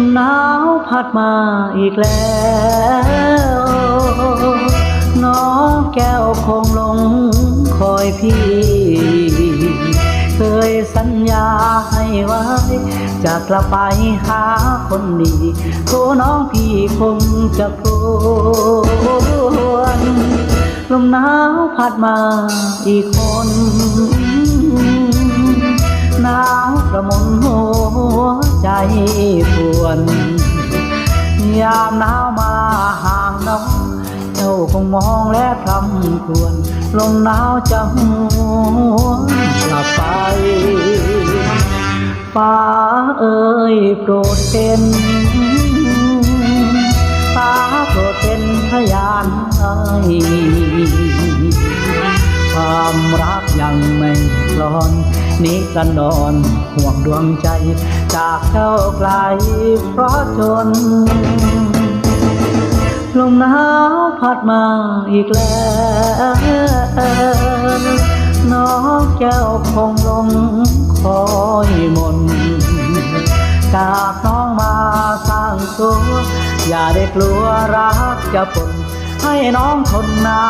มหนาวพัดมาอีกแล้ว น้องแก้วคงหลงคอยพี่ เคยสัญญาให้ไว้ จะกลับไปหาคนดีโทรน้องพี่คงจะพวนลมหนาวพัดมาอีกคนามหนาวมาห่างน้อง เจ้าคงมองและคลำครวญลมหนาวจะหวนกลับไปฟ้าเอ่ยโปรดเป็นฟ้าโปรดเป็นพยานให้ความรักยังไม่คลอนนิรันดรห่วงดวงใจ จากเจ้าไกลเพราะจน ลมหนาวพัดมาอีกแล้วน้องแก้วคงลงคอยมนจากน้องมาสร้างตัว อย่าได้กลัวรักจะปนให้น้องทนนา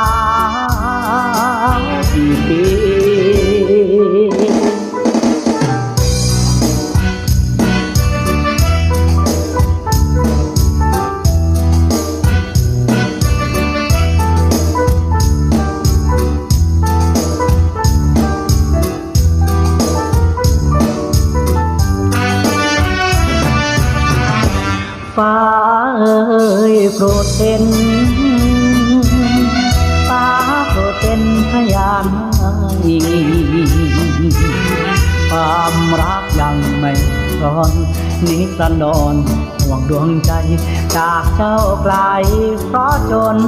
นอีกปี ฟ้าเอ่ยโปรดเป็นฟ้าโปรดเป็นพยานให้ความรักยังไม่ร้อนนิรันดรห่วงดวงใจ จากเจ้าไกลเพราะจน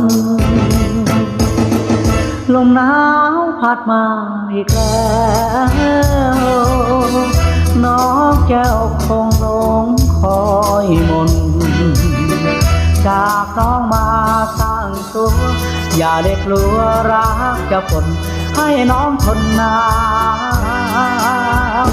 ลมหนาวพัดมาอีกแล้ว น้องมาสร้างตัวอย่าได้กลัวรักจะฝนให้น้องทนหนาว